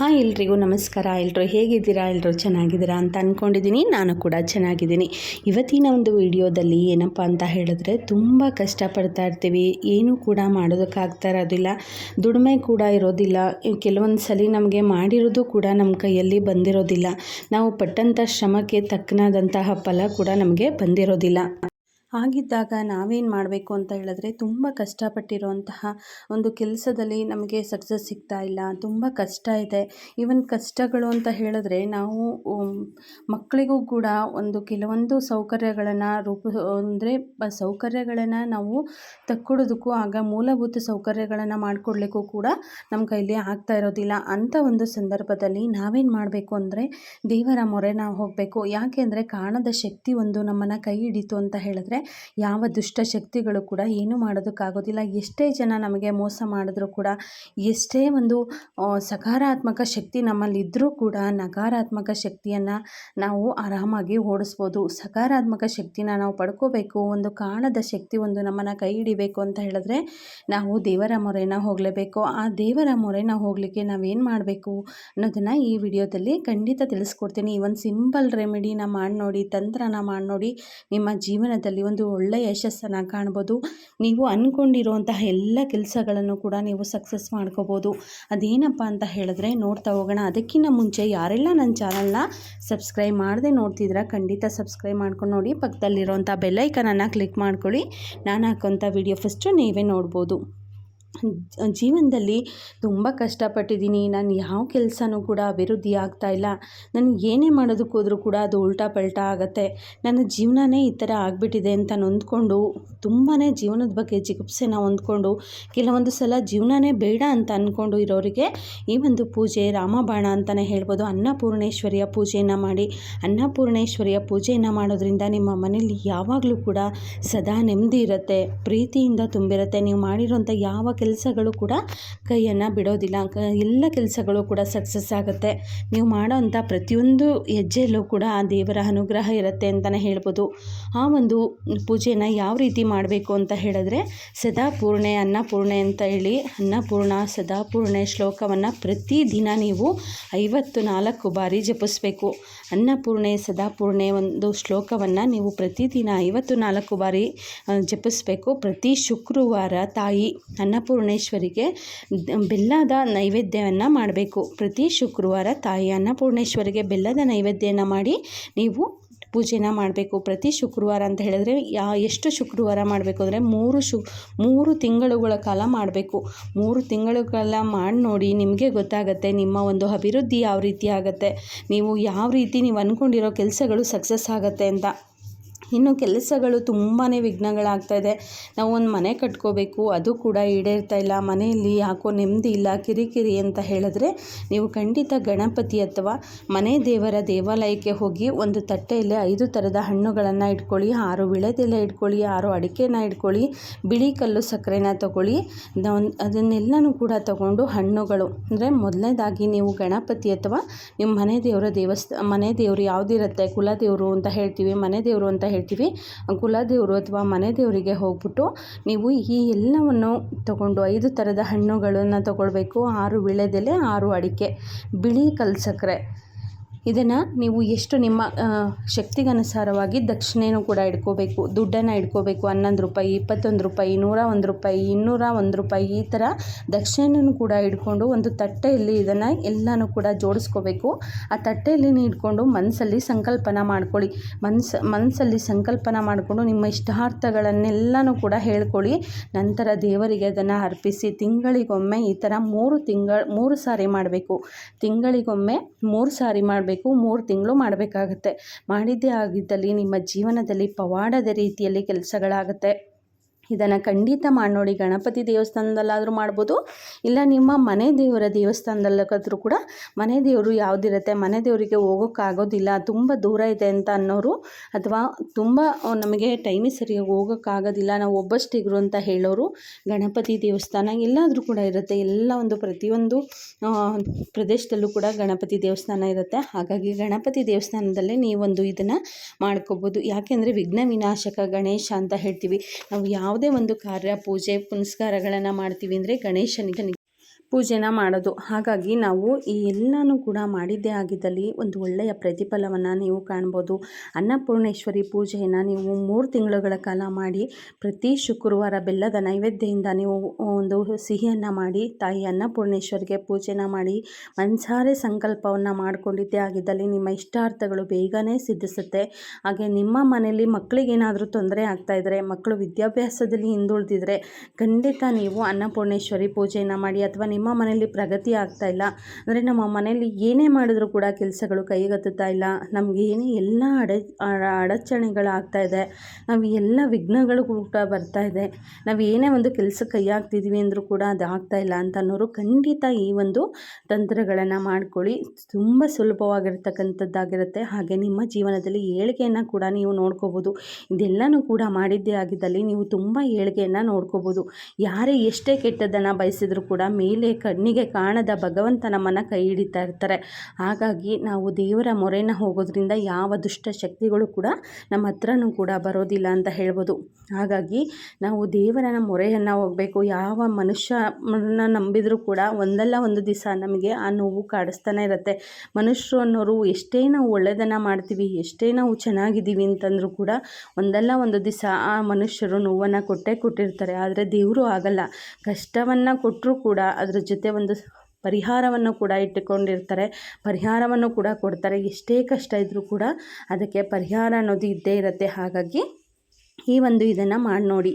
Hi ಎಲ್ರಿಗೂ ನಮಸ್ಕಾರ. ಎಲ್ಲರೂ ಹೇಗಿದ್ದೀರಾ? ಎಲ್ಲರೂ ಚೆನ್ನಾಗಿದ್ದೀರಾ ಅಂತ ಅಂದ್ಕೊಂಡಿದ್ದೀನಿ ನಾನು ಕೂಡ ಚೆನ್ನಾಗಿದ್ದೀನಿ. ಇವತ್ತಿನ ಒಂದು ವಿಡಿಯೋದಲ್ಲಿ ಏನಪ್ಪ ಅಂತ ಹೇಳಿದ್ರೆ, ತುಂಬ ಕಷ್ಟಪಡ್ತಾ ಇರ್ತೀವಿ. ಏನೂ ಕೂಡ ಮಾಡೋದಕ್ಕಾಗ್ತಾ ಇರೋದಿಲ್ಲ. ದುಡಿಮೆ ಕೂಡ ಇರೋದಿಲ್ಲ. ಕೆಲವೊಂದು ಸಲ ನಮಗೆ ಮಾಡಿರೋದು ಕೂಡ ನಮ್ಮ ಕೈಯಲ್ಲಿ ಬಂದಿರೋದಿಲ್ಲ. ನಾವು ಪಟ್ಟಂಥ ಶ್ರಮಕ್ಕೆ ತಕ್ಕನಾದಂತಹ ಫಲ ಕೂಡ ನಮಗೆ ಬಂದಿರೋದಿಲ್ಲ. ಹಾಗಿದ್ದಾಗ ನಾವೇನು ಮಾಡಬೇಕು ಅಂತ ಹೇಳಿದ್ರೆ ತುಂಬ ಕಷ್ಟಪಟ್ಟಿರುವಂತಹ ಒಂದು ಕೆಲಸದಲ್ಲಿ ನಮಗೆ ಸಕ್ಸಸ್ ಸಿಗ್ತಾ ಇಲ್ಲ, ತುಂಬ ಕಷ್ಟ ಇದೆ. ಈವನ್ ಕಷ್ಟಗಳು ಅಂತ ಹೇಳಿದ್ರೆ ನಾವು ಮಕ್ಕಳಿಗೂ ಕೂಡ ಒಂದು ಕೆಲವೊಂದು ಸೌಕರ್ಯಗಳನ್ನು ರೂಪ, ಅಂದರೆ ಸೌಕರ್ಯಗಳನ್ನು ನಾವು ತಕ್ಕೊಡೋದಕ್ಕೂ ಆಗ ಮೂಲಭೂತ ಸೌಕರ್ಯಗಳನ್ನು ಮಾಡಿಕೊಡ್ಲಿಕ್ಕೂ ಕೂಡ ನಮ್ಮ ಕೈಲಿ ಆಗ್ತಾ ಇರೋದಿಲ್ಲ. ಅಂಥ ಒಂದು ಸಂದರ್ಭದಲ್ಲಿ ನಾವೇನು ಮಾಡಬೇಕು ಅಂದರೆ ದೇವರ ಮೊರೆ ನಾವು ಹೋಗಬೇಕು. ಯಾಕೆ ಅಂದರೆ ಕಾಣದ ಶಕ್ತಿ ಒಂದು ನಮ್ಮನ್ನು ಕೈ ಹಿಡಿತು ಅಂತ ಹೇಳಿದ್ರೆ ಯಾವ ದುಷ್ಟಶಕ್ತಿಗಳು ಕೂಡ ಏನೂ ಮಾಡೋದಕ್ಕಾಗೋದಿಲ್ಲ. ಎಷ್ಟೇ ಜನ ನಮಗೆ ಮೋಸ ಮಾಡಿದ್ರೂ ಕೂಡ, ಎಷ್ಟೇ ಒಂದು ಸಕಾರಾತ್ಮಕ ಶಕ್ತಿ ನಮ್ಮಲ್ಲಿದ್ದರೂ ಕೂಡ ನಕಾರಾತ್ಮಕ ಶಕ್ತಿಯನ್ನು ನಾವು ಆರಾಮಾಗಿ ಓಡಿಸ್ಬೋದು. ಸಕಾರಾತ್ಮಕ ಶಕ್ತಿನ ನಾವು ಪಡ್ಕೋಬೇಕು. ಒಂದು ಕಾಣದ ಶಕ್ತಿ ಒಂದು ನಮ್ಮನ್ನು ಕೈ ಹಿಡಿಬೇಕು ಅಂತ ಹೇಳಿದ್ರೆ ನಾವು ದೇವರ ಮೊರೆನ ಹೋಗಲೇಬೇಕು. ಆ ದೇವರ ಮೊರೆನ ಹೋಗಲಿಕ್ಕೆ ನಾವೇನು ಮಾಡಬೇಕು ಅನ್ನೋದನ್ನು ಈ ವಿಡಿಯೋದಲ್ಲಿ ಖಂಡಿತ ತಿಳಿಸ್ಕೊಡ್ತೀನಿ. ಈ ಒಂದು ಸಿಂಪಲ್ ರೆಮಿಡಿನ ಮಾಡಿ ನೋಡಿ ತಂತ್ರನ ಮಾಡಿ ನೋಡಿ ನಿಮ್ಮ ಜೀವನದಲ್ಲಿ ಒಂದು ಒಳ್ಳೆಯ ಯಶಸ್ಸನ್ನು ಕಾಣ್ಬೋದು. ನೀವು ಅಂದ್ಕೊಂಡಿರುವಂತಹ ಎಲ್ಲ ಕೆಲಸಗಳನ್ನು ಕೂಡ ನೀವು ಸಕ್ಸಸ್ ಮಾಡ್ಕೋಬೋದು. ಅದೇನಪ್ಪ ಅಂತ ಹೇಳಿದ್ರೆ ನೋಡ್ತಾ ಹೋಗೋಣ. ಅದಕ್ಕಿಂತ ಮುಂಚೆ ಯಾರೆಲ್ಲ ನನ್ನ ಚಾನಲ್ನ ಸಬ್ಸ್ಕ್ರೈಬ್ ಮಾಡದೆ ನೋಡ್ತಿದ್ರೆ ಖಂಡಿತ ಸಬ್ಸ್ಕ್ರೈಬ್ ಮಾಡ್ಕೊಂಡು ನೋಡಿ. ಪಕ್ಕದಲ್ಲಿರೋಂಥ ಬೆಲ್ಲೈಕನನ್ನು ಕ್ಲಿಕ್ ಮಾಡ್ಕೊಳ್ಳಿ. ನಾನು ಹಾಕೋಂಥ ವಿಡಿಯೋ ಫಸ್ಟು ನೀವೇ ನೋಡ್ಬೋದು. ಜೀವನದಲ್ಲಿ ತುಂಬ ಕಷ್ಟಪಟ್ಟಿದ್ದೀನಿ. ನಾನು ಯಾವ ಕೆಲಸನೂ ಕೂಡ ಅಭಿವೃದ್ಧಿ ಆಗ್ತಾ ಇಲ್ಲ. ನಾನು ಏನೇ ಮಾಡೋದಕ್ಕೆ ಹೋದರೂ ಕೂಡ ಅದು ಉಲ್ಟಾ ಪಲ್ಟಾ ಆಗುತ್ತೆ. ನನ್ನ ಜೀವನನೇ ಈ ಥರ ಆಗಿಬಿಟ್ಟಿದೆ ಅಂತ ನೊಂದ್ಕೊಂಡು ತುಂಬಾ ಜೀವನದ ಬಗ್ಗೆ ಜಿಗುಪ್ಸೆನ ಹೊಂದ್ಕೊಂಡು ಕೆಲವೊಂದು ಸಲ ಜೀವನನೇ ಬೇಡ ಅಂತ ಅಂದ್ಕೊಂಡು ಇರೋರಿಗೆ ಈ ಒಂದು ಪೂಜೆ ರಾಮಬಾಣ ಅಂತಲೇ ಹೇಳ್ಬೋದು. ಅನ್ನಪೂರ್ಣೇಶ್ವರಿಯ ಪೂಜೆಯನ್ನು ಮಾಡಿ. ಅನ್ನಪೂರ್ಣೇಶ್ವರಿಯ ಪೂಜೆಯನ್ನು ಮಾಡೋದ್ರಿಂದ ನಿಮ್ಮ ಮನೇಲಿ ಯಾವಾಗಲೂ ಕೂಡ ಸದಾ ನೆಮ್ಮದಿ ಇರುತ್ತೆ, ಪ್ರೀತಿಯಿಂದ ತುಂಬಿರುತ್ತೆ. ನೀವು ಮಾಡಿರೋಂಥ ಯಾವ ಕೆಲಸಗಳು ಕೂಡ ಕೈಯನ್ನು ಬಿಡೋದಿಲ್ಲ. ಎಲ್ಲ ಕೆಲಸಗಳು ಕೂಡ ಸಕ್ಸಸ್ ಆಗುತ್ತೆ. ನೀವು ಮಾಡೋವಂಥ ಪ್ರತಿಯೊಂದು ಹೆಜ್ಜೆಯಲ್ಲೂ ಕೂಡ ಆ ದೇವರ ಅನುಗ್ರಹ ಇರುತ್ತೆ ಅಂತಲೇ ಹೇಳ್ಬೋದು. ಆ ಒಂದು ಪೂಜೆನ ಯಾವ ರೀತಿ ಮಾಡಬೇಕು ಅಂತ ಹೇಳಿದ್ರೆ ಸದಾಪೂರ್ಣೆ ಅನ್ನಪೂರ್ಣೆ ಅಂತ ಹೇಳಿ ಅನ್ನಪೂರ್ಣ ಸದಾಪೂರ್ಣೆ ಶ್ಲೋಕವನ್ನು ಪ್ರತಿದಿನ ನೀವು ಐವತ್ತು ನಾಲ್ಕು ಬಾರಿ ಜಪಿಸ್ಬೇಕು. ಅನ್ನಪೂರ್ಣೆ ಸದಾಪೂರ್ಣೆ ಒಂದು ಶ್ಲೋಕವನ್ನು ನೀವು ಪ್ರತಿದಿನ ಐವತ್ತು ನಾಲ್ಕು ಬಾರಿ ಜಪಿಸ್ಬೇಕು. ಪ್ರತಿ ಶುಕ್ರವಾರ ತಾಯಿ ಅನ್ನಪೂರ್ಣೇಶ್ವರಿಗೆ ಬೆಲ್ಲದ ನೈವೇದ್ಯವನ್ನು ಮಾಡಬೇಕು. ಪ್ರತಿ ಶುಕ್ರವಾರ ತಾಯಿ ಅನ್ನಪೂರ್ಣೇಶ್ವರಿಗೆ ಬೆಲ್ಲದ ನೈವೇದ್ಯನ ಮಾಡಿ ನೀವು ಪೂಜೆನ ಮಾಡಬೇಕು. ಪ್ರತಿ ಶುಕ್ರವಾರ ಅಂತ ಹೇಳಿದ್ರೆ ಯಾ ಎಷ್ಟು ಶುಕ್ರವಾರ ಮಾಡಬೇಕು ಅಂದರೆ ಮೂರು ಶು ಮೂರು ತಿಂಗಳುಗಳ ಕಾಲ ಮಾಡಬೇಕು. ಮೂರು ತಿಂಗಳುಗಳ ಮಾಡಿ ನೋಡಿ ನಿಮಗೆ ಗೊತ್ತಾಗುತ್ತೆ ನಿಮ್ಮ ಒಂದು ಅಭಿವೃದ್ಧಿ ಯಾವ ರೀತಿ ಆಗುತ್ತೆ. ನೀವು ಯಾವ ರೀತಿ ನೀವು ಅಂದ್ಕೊಂಡಿರೋ ಕೆಲಸಗಳು ಸಕ್ಸಸ್ ಆಗುತ್ತೆ ಅಂತ. ಇನ್ನು ಕೆಲಸಗಳು ತುಂಬಾ ವಿಘ್ನಗಳಾಗ್ತಾಯಿದೆ. ನಾವು ಒಂದು ಮನೆ ಕಟ್ಕೋಬೇಕು, ಅದು ಕೂಡ ಈಡೇರ್ತಾ ಇಲ್ಲ. ಮನೆಯಲ್ಲಿ ಯಾಕೋ ನೆಮ್ಮದಿ ಇಲ್ಲ, ಕಿರಿಕಿರಿ ಅಂತ ಹೇಳಿದ್ರೆ ನೀವು ಖಂಡಿತ ಗಣಪತಿ ಅಥವಾ ಮನೆ ದೇವರ ದೇವಾಲಯಕ್ಕೆ ಹೋಗಿ ಒಂದು ತಟ್ಟೆಯಲ್ಲಿ ಐದು ಥರದ ಹಣ್ಣುಗಳನ್ನು ಇಟ್ಕೊಳ್ಳಿ, ಆರು ವಿಳೆದೆಲೆ ಇಟ್ಕೊಳ್ಳಿ, ಆರು ಅಡಿಕೆನ ಇಟ್ಕೊಳ್ಳಿ, ಬಿಳಿ ಕಲ್ಲು ಸಕ್ಕರೆನ ತಗೊಳ್ಳಿ. ಅದನ್ನೆಲ್ಲನೂ ಕೂಡ ತಗೊಂಡು ಹಣ್ಣುಗಳು, ಅಂದರೆ ಮೊದಲನೇದಾಗಿ ನೀವು ಗಣಪತಿ ಅಥವಾ ನಿಮ್ಮ ಮನೆ ದೇವರ ದೇವಸ್ಥ, ಮನೆ ದೇವರು ಯಾವುದಿರುತ್ತೆ ಕುಲದೇವರು ಅಂತ ಹೇಳ್ತೀವಿ, ಮನೆ ದೇವರು ಅಂತ ಹೇಳ್ತೀವಿ. ಕುಲದೇವರು ಅಥವಾ ಮನೆ ದೇವರಿಗೆ ಹೋಗ್ಬಿಟ್ಟು ನೀವು ಈ ಎಲ್ಲವನ್ನು ತಗೊಂಡು ಐದು ಥರದ ಹಣ್ಣುಗಳನ್ನು ತಗೊಳ್ಬೇಕು. ಆರು ವಿಳೆದೆಲೆ, ಆರು ಅಡಿಕೆ. ಬಿಳಿ ಕಲ್ಲು ಸಕ್ಕರೆ ಇದನ್ನು ನೀವು ಎಷ್ಟು ನಿಮ್ಮ ಶಕ್ತಿಗನುಸಾರವಾಗಿ ದಕ್ಷಿಣೆನೂ ಕೂಡ ಇಟ್ಕೋಬೇಕು ದುಡ್ಡನ್ನು ಇಟ್ಕೋಬೇಕು ಹನ್ನೊಂದು ರೂಪಾಯಿ, ಇಪ್ಪತ್ತೊಂದು ರೂಪಾಯಿ, ನೂರ ಒಂದು ರೂಪಾಯಿ, ಇನ್ನೂರ ಒಂದು ರೂಪಾಯಿ, ಈ ಥರ ದಕ್ಷಿಣೆನೂ ಕೂಡ ಇಟ್ಕೊಂಡು ಒಂದು ತಟ್ಟೆಯಲ್ಲಿ ಇದನ್ನು ಎಲ್ಲನೂ ಕೂಡ ಜೋಡಿಸ್ಕೋಬೇಕು. ಆ ತಟ್ಟೆಯಲ್ಲಿ ಇಟ್ಕೊಂಡು ಮನಸ್ಸಲ್ಲಿ ಸಂಕಲ್ಪನ ಮಾಡ್ಕೊಳ್ಳಿ. ಮನ್ಸು ಮನಸ್ಸಲ್ಲಿ ಸಂಕಲ್ಪನ ಮಾಡಿಕೊಂಡು ನಿಮ್ಮ ಇಷ್ಟಾರ್ಥಗಳನ್ನೆಲ್ಲನೂ ಕೂಡ ಹೇಳ್ಕೊಳ್ಳಿ. ನಂತರ ದೇವರಿಗೆ ಅದನ್ನು ಅರ್ಪಿಸಿ ತಿಂಗಳಿಗೊಮ್ಮೆ ಈ ಥರ ಮೂರು ತಿಂಗಳು, ಮೂರು ಸಾರಿ ಮಾಡಬೇಕು. ತಿಂಗಳಿಗೊಮ್ಮೆ ಮೂರು ಸಾರಿ ಮಾಡಬೇಕು. ಮಾಡಬೇಕು ಮೂರು ತಿಂಗಳು ಮಾಡಬೇಕಾಗತ್ತೆ. ಮಾಡಿದ್ದೇ ಆಗಿದ್ದಲ್ಲಿ ನಿಮ್ಮ ಜೀವನದಲ್ಲಿ ಪವಾಡದ ರೀತಿಯಲ್ಲಿ ಕೆಲಸಗಳಾಗುತ್ತೆ. ಇದನ್ನು ಖಂಡಿತ ಮಾಡಿ ನೋಡಿ ಗಣಪತಿ ದೇವಸ್ಥಾನದಲ್ಲಾದರೂ ಮಾಡ್ಬೋದು. ಇಲ್ಲ ನಿಮ್ಮ ಮನೆ ದೇವರ ದೇವಸ್ಥಾನದಲ್ಲಾದರೂ ಕೂಡ ಮನೆ ದೇವರು ಯಾವುದಿರುತ್ತೆ, ಮನೆ ದೇವರಿಗೆ ಹೋಗೋಕ್ಕಾಗೋದಿಲ್ಲ, ತುಂಬ ದೂರ ಇದೆ ಅಂತ ಅನ್ನೋರು ಅಥವಾ ತುಂಬ ನಮಗೆ ಟೈಮಿಗೆ ಸರಿಯಾಗಿ ಹೋಗೋಕ್ಕಾಗೋದಿಲ್ಲ, ನಾವು ಒಬ್ಬಷ್ಟಿಗರು ಅಂತ ಹೇಳೋರು ಗಣಪತಿ ದೇವಸ್ಥಾನ ಎಲ್ಲಾದರೂ ಕೂಡ ಇರುತ್ತೆ. ಎಲ್ಲ ಒಂದು ಪ್ರತಿಯೊಂದು ಪ್ರದೇಶದಲ್ಲೂ ಕೂಡ ಗಣಪತಿ ದೇವಸ್ಥಾನ ಇರುತ್ತೆ. ಹಾಗಾಗಿ ಗಣಪತಿ ದೇವಸ್ಥಾನದಲ್ಲೇ ನೀವೊಂದು ಇದನ್ನು ಮಾಡ್ಕೋಬೋದು. ಯಾಕೆಂದರೆ ವಿಘ್ನ ವಿನಾಶಕ ಗಣೇಶ ಅಂತ ಹೇಳ್ತೀವಿ. ನಾವು ಯಾವ ಯಾವುದೇ ಒಂದು ಕಾರ್ಯ ಪೂಜೆ ಪುನಸ್ಕಾರಗಳನ್ನು ಮಾಡ್ತೀವಿ ಅಂದರೆ ಗಣೇಶನಿಗೆ ಪೂಜೆನ ಮಾಡೋದು. ಹಾಗಾಗಿ ನಾವು ಈ ಎಲ್ಲನೂ ಕೂಡ ಮಾಡಿದ್ದೇ ಆಗಿದ್ದಲ್ಲಿ ಒಂದು ಒಳ್ಳೆಯ ಪ್ರತಿಫಲವನ್ನು ನೀವು ಕಾಣ್ಬೋದು. ಅನ್ನಪೂರ್ಣೇಶ್ವರಿ ಪೂಜೆಯನ್ನು ನೀವು ಮೂರು ತಿಂಗಳುಗಳ ಕಾಲ ಮಾಡಿ, ಪ್ರತಿ ಶುಕ್ರವಾರ ಬೆಲ್ಲದ ನೈವೇದ್ಯದಿಂದ ನೀವು ಒಂದು ಸಿಹಿಯನ್ನು ಮಾಡಿ, ತಾಯಿ ಅನ್ನಪೂರ್ಣೇಶ್ವರಿಗೆ ಪೂಜೆನ ಮಾಡಿ, ಮನ್ಸಾರೆ ಸಂಕಲ್ಪವನ್ನು ಮಾಡಿಕೊಂಡಿದ್ದೇ ಆಗಿದ್ದಲ್ಲಿ ನಿಮ್ಮ ಇಷ್ಟಾರ್ಥಗಳು ಬೇಗನೆ ಸಿದ್ಧಿಸುತ್ತೆ. ಹಾಗೆ ನಿಮ್ಮ ಮನೆಯಲ್ಲಿ ಮಕ್ಕಳಿಗೇನಾದರೂ ತೊಂದರೆ ಆಗ್ತಾಯಿದ್ರೆ ಮಕ್ಕಳು ವಿದ್ಯಾಭ್ಯಾಸದಲ್ಲಿ ಹಿಂದುಳಿದಿದ್ರೆ ಖಂಡಿತ ನೀವು ಅನ್ನಪೂರ್ಣೇಶ್ವರಿ ಪೂಜೆಯನ್ನು ಮಾಡಿ, ಅಥವಾ ಮನೆಯಲ್ಲಿ ಪ್ರಗತಿ ಆಗ್ತಾ ಇಲ್ಲ. ಅಂದರೆ ನಮ್ಮ ಮನೆಯಲ್ಲಿ ಏನೇ ಮಾಡಿದರೂ ಕೂಡ ಕೆಲಸಗಳು ಕೈಗೆತ್ತುತ್ತಾ ಇಲ್ಲ. ನಮಗೆ ಏನೇ ಎಲ್ಲ ಅಡೆ ಅಡಚಣೆಗಳಾಗ್ತಾ ಇದೆ. ನಾವು ಎಲ್ಲ ವಿಘ್ನಗಳು ಕೂಡ ಬರ್ತಾ ಇದೆ. ನಾವು ಏನೇ ಒಂದು ಕೆಲಸ ಕೈ ಹಾಕ್ತಿದ್ವಿ ಅಂದರೂ ಕೂಡ ಅದು ಆಗ್ತಾ ಇಲ್ಲ ಅಂತ ಅನ್ನೋರು ಖಂಡಿತ ಈ ಒಂದು ತಂತ್ರಗಳನ್ನು ಮಾಡ್ಕೊಳ್ಳಿ. ತುಂಬ ಸುಲಭವಾಗಿರ್ತಕ್ಕಂಥದ್ದಾಗಿರುತ್ತೆ. ಹಾಗೆ ನಿಮ್ಮ ಜೀವನದಲ್ಲಿ ಏಳಿಗೆಯನ್ನು ಕೂಡ ನೀವು ನೋಡ್ಕೋಬೋದು. ಇದೆಲ್ಲನೂ ಕೂಡ ಮಾಡಿದ್ದೇ ಆಗಿದ್ದಲ್ಲಿ ನೀವು ತುಂಬ ಏಳಿಗೆಯನ್ನು ನೋಡ್ಕೋಬೋದು. ಯಾರೇ ಎಷ್ಟೇ ಕೆಟ್ಟದ್ದನ್ನು ಬಯಸಿದ್ರು ಕೂಡ ಮೇಲೆ ಕಣ್ಣಿಗೆ ಕಾಣದ ಭಗವಂತ ನಮ್ಮನ್ನು ಕೈ ಹಿಡಿತಾ ಇರ್ತಾರೆ. ಹಾಗಾಗಿ ನಾವು ದೇವರ ಮೊರೆನ ಹೋಗೋದ್ರಿಂದ ಯಾವ ದುಷ್ಟ ಶಕ್ತಿಗಳು ಕೂಡ ನಮ್ಮ ಹತ್ರನೂ ಕೂಡ ಬರೋದಿಲ್ಲ ಅಂತ ಹೇಳ್ಬೋದು. ಹಾಗಾಗಿ ನಾವು ದೇವರನ ಮೊರೆಯನ್ನು ಹೋಗಬೇಕು. ಯಾವ ಮನುಷ್ಯನ ನಂಬಿದರೂ ಕೂಡ ಒಂದಲ್ಲ ಒಂದು ದಿವಸ ನಮಗೆ ಆ ನೋವು ಕಾಡಿಸ್ತಾನೆ ಇರುತ್ತೆ. ಮನುಷ್ಯರು ಅನ್ನೋರು ಎಷ್ಟೇ ನಾವು ಒಳ್ಳೆಯದನ್ನು ಮಾಡ್ತೀವಿ, ಎಷ್ಟೇ ನಾವು ಚೆನ್ನಾಗಿದ್ದೀವಿ ಅಂತಂದರೂ ಕೂಡ ಒಂದಲ್ಲ ಒಂದು ದಿವಸ ಆ ಮನುಷ್ಯರು ನೋವನ್ನು ಕೊಟ್ಟೇ ಕೊಟ್ಟಿರ್ತಾರೆ. ಆದರೆ ದೇವರು ಆಗಲ್ಲ. ಕಷ್ಟವನ್ನು ಕೊಟ್ಟರೂ ಕೂಡ ಜೊತೆ ಒಂದು ಪರಿಹಾರವನ್ನು ಕೂಡ ಇಟ್ಟುಕೊಂಡಿರ್ತಾರೆ. ಪರಿಹಾರವನ್ನು ಕೂಡ ಕೊಡ್ತಾರೆ. ಎಷ್ಟೇ ಕಷ್ಟ ಇದ್ದರೂ ಕೂಡ ಅದಕ್ಕೆ ಪರಿಹಾರ ಅನ್ನೋದು ಇದ್ದೇ ಇರುತ್ತೆ. ಹಾಗಾಗಿ ಈ ಒಂದು ಇದನ್ನು ಮಾಡಿ ನೋಡಿ.